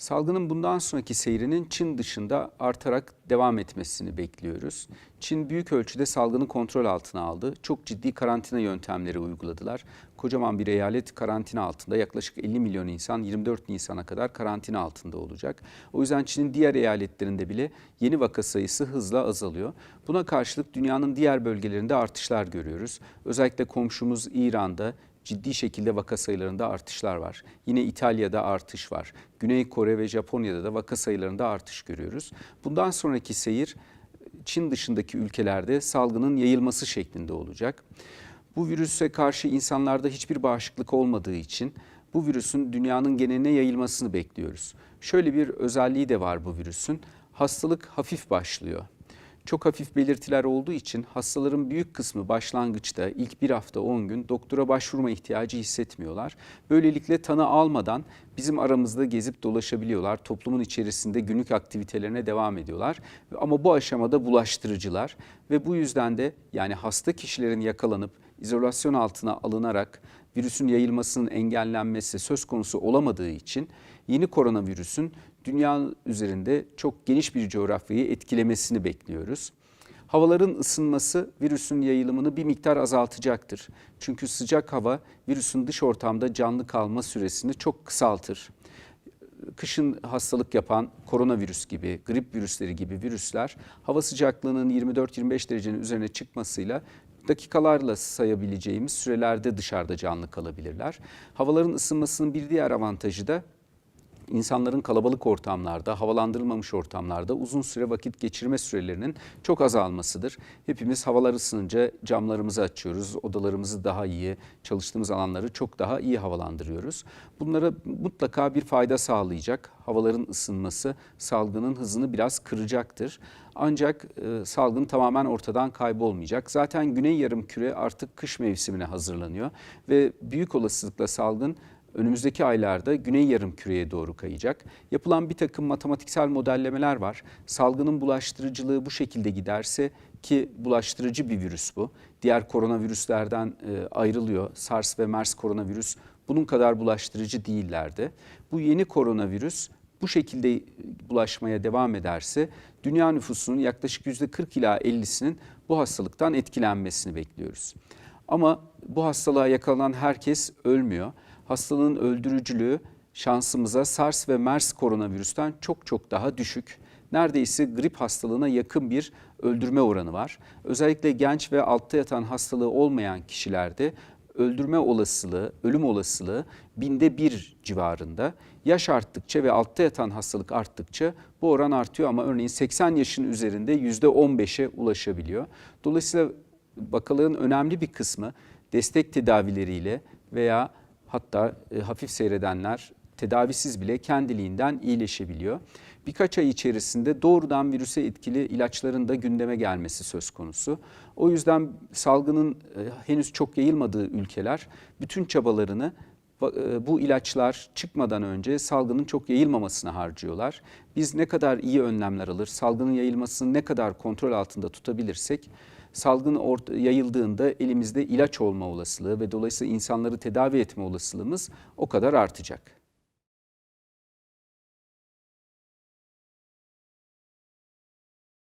Salgının bundan sonraki seyrinin Çin dışında artarak devam etmesini bekliyoruz. Çin büyük ölçüde salgını kontrol altına aldı. Çok ciddi karantina yöntemleri uyguladılar. Kocaman bir eyalet karantina altında. Yaklaşık 50 milyon insan 24 Nisan'a kadar karantina altında olacak. O yüzden Çin'in diğer eyaletlerinde bile yeni vaka sayısı hızla azalıyor. Buna karşılık dünyanın diğer bölgelerinde artışlar görüyoruz. Özellikle komşumuz İran'da ciddi şekilde vaka sayılarında artışlar var. Yine İtalya'da artış var. Güney Kore ve Japonya'da da vaka sayılarında artış görüyoruz. Bundan sonraki seyir Çin dışındaki ülkelerde salgının yayılması şeklinde olacak. Bu virüse karşı insanlarda hiçbir bağışıklık olmadığı için bu virüsün dünyanın geneline yayılmasını bekliyoruz. Şöyle bir özelliği de var bu virüsün. Hastalık hafif başlıyor. Çok hafif belirtiler olduğu için hastaların büyük kısmı başlangıçta ilk bir hafta 10 gün doktora başvurma ihtiyacı hissetmiyorlar. Böylelikle tanı almadan bizim aramızda gezip dolaşabiliyorlar. Toplumun içerisinde günlük aktivitelerine devam ediyorlar. Ama bu aşamada bulaştırıcılar ve bu yüzden de yani hasta kişilerin yakalanıp izolasyon altına alınarak virüsün yayılmasının engellenmesi söz konusu olamadığı için yeni koronavirüsün dünya üzerinde çok geniş bir coğrafyayı etkilemesini bekliyoruz. Havaların ısınması virüsün yayılımını bir miktar azaltacaktır. Çünkü sıcak hava virüsün dış ortamda canlı kalma süresini çok kısaltır. Kışın hastalık yapan koronavirüs gibi, grip virüsleri gibi virüsler hava sıcaklığının 24-25 derecenin üzerine çıkmasıyla dakikalarla sayabileceğimiz sürelerde dışarıda canlı kalabilirler. Havaların ısınmasının bir diğer avantajı da insanların kalabalık ortamlarda, havalandırılmamış ortamlarda uzun süre vakit geçirme sürelerinin çok azalmasıdır. Hepimiz havalar ısınınca camlarımızı açıyoruz, odalarımızı daha iyi, çalıştığımız alanları çok daha iyi havalandırıyoruz. Bunlara mutlaka bir fayda sağlayacak. Havaların ısınması salgının hızını biraz kıracaktır. Ancak e, salgın tamamen ortadan kaybolmayacak. Zaten Güney Yarımküre artık kış mevsimine hazırlanıyor ve büyük olasılıkla salgın önümüzdeki aylarda Güney Yarımküre'ye doğru kayacak. Yapılan bir takım matematiksel modellemeler var. Salgının bulaştırıcılığı bu şekilde giderse ki bulaştırıcı bir virüs bu. Diğer koronavirüslerden e, ayrılıyor. SARS ve MERS koronavirüs bunun kadar bulaştırıcı değillerdi. Bu yeni koronavirüs bu şekilde bulaşmaya devam ederse dünya nüfusunun yaklaşık %40 ila 50'sinin bu hastalıktan etkilenmesini bekliyoruz. Ama bu hastalığa yakalanan herkes ölmüyor hastalığın öldürücülüğü şansımıza SARS ve MERS koronavirüsten çok çok daha düşük. Neredeyse grip hastalığına yakın bir öldürme oranı var. Özellikle genç ve altta yatan hastalığı olmayan kişilerde öldürme olasılığı, ölüm olasılığı binde bir civarında. Yaş arttıkça ve altta yatan hastalık arttıkça bu oran artıyor ama örneğin 80 yaşın üzerinde yüzde 15'e ulaşabiliyor. Dolayısıyla vakaların önemli bir kısmı destek tedavileriyle veya hatta e, hafif seyredenler tedavisiz bile kendiliğinden iyileşebiliyor. Birkaç ay içerisinde doğrudan virüse etkili ilaçların da gündeme gelmesi söz konusu. O yüzden salgının e, henüz çok yayılmadığı ülkeler bütün çabalarını e, bu ilaçlar çıkmadan önce salgının çok yayılmamasına harcıyorlar. Biz ne kadar iyi önlemler alır, salgının yayılmasını ne kadar kontrol altında tutabilirsek salgın yayıldığında elimizde ilaç olma olasılığı ve dolayısıyla insanları tedavi etme olasılığımız o kadar artacak.